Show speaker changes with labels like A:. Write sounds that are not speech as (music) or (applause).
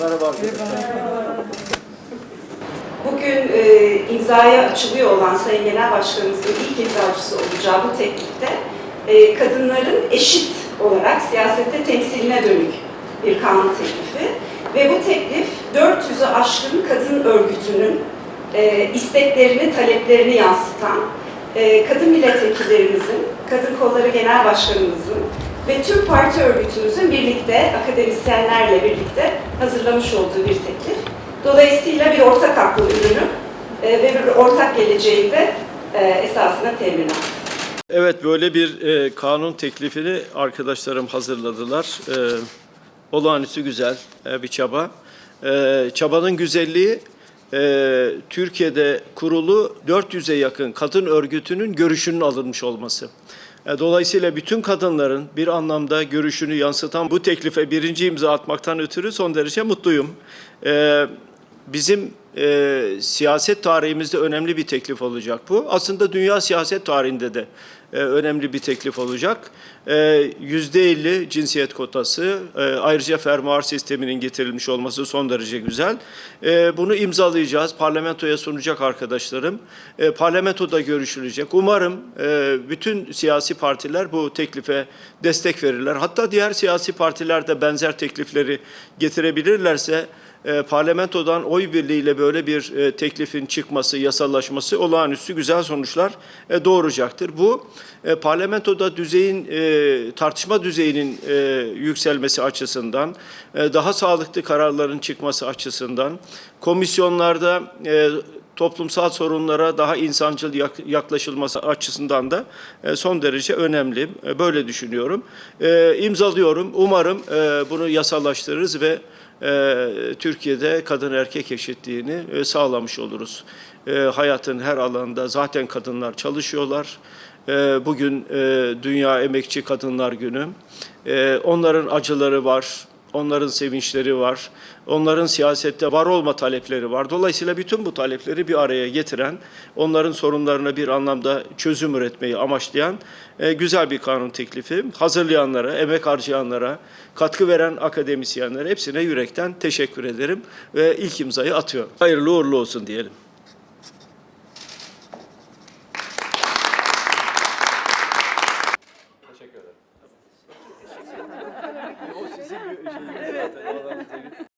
A: Merhaba.
B: Bugün e, imzaya açılıyor olan Sayın Genel Başkanımızın ilk imzacısı olacağı bu teklifte e, kadınların eşit olarak siyasette temsiline dönük bir kanun teklifi ve bu teklif 400'ü aşkın kadın örgütünün e, isteklerini, taleplerini yansıtan e, kadın milletvekillerimizin, kadın kolları genel başkanımızın ve tüm parti örgütümüzün birlikte, akademisyenlerle birlikte hazırlamış olduğu bir teklif. Dolayısıyla bir ortak akıl ürünü e, ve bir ortak geleceğin de e, esasına teminat.
A: Evet böyle bir e, kanun teklifini arkadaşlarım hazırladılar. E, olağanüstü güzel e, bir çaba. E, çabanın güzelliği e, Türkiye'de kurulu 400'e yakın kadın örgütünün görüşünün alınmış olması. E, Dolayısıyla bütün kadınların bir anlamda görüşünü yansıtan bu teklife birinci imza atmaktan ötürü son derece mutluyum. E, Bizim e, siyaset tarihimizde önemli bir teklif olacak bu. Aslında dünya siyaset tarihinde de e, önemli bir teklif olacak. Yüzde 50 cinsiyet kotası, e, ayrıca fermuar sisteminin getirilmiş olması son derece güzel. E, bunu imzalayacağız, parlamentoya sunacak arkadaşlarım. E, parlamentoda görüşülecek. Umarım e, bütün siyasi partiler bu teklife destek verirler. Hatta diğer siyasi partiler de benzer teklifleri getirebilirlerse e, parlamentodan oy birliğiyle böyle bir e, teklifin çıkması, yasallaşması olağanüstü güzel sonuçlar e, doğuracaktır. Bu e, parlamentoda düzeyin e, tartışma düzeyinin yükselmesi açısından, daha sağlıklı kararların çıkması açısından, komisyonlarda toplumsal sorunlara daha insancıl yak- yaklaşılması açısından da e, son derece önemli. E, Böyle düşünüyorum. E, İmzalıyorum. Umarım bunu yasallaştırırız ve Türkiye'de kadın erkek eşitliğini sağlamış oluruz. Hayatın her alanında zaten kadınlar çalışıyorlar. Bugün Dünya Emekçi Kadınlar Günü. Onların acıları var, Onların sevinçleri var. Onların siyasette var olma talepleri var. Dolayısıyla bütün bu talepleri bir araya getiren, onların sorunlarına bir anlamda çözüm üretmeyi amaçlayan e, güzel bir kanun teklifi. Hazırlayanlara, emek harcayanlara, katkı veren akademisyenlere hepsine yürekten teşekkür ederim ve ilk imzayı atıyorum. Hayırlı uğurlu olsun diyelim. Bizi gö- (laughs) şey, evet. zaten, evet.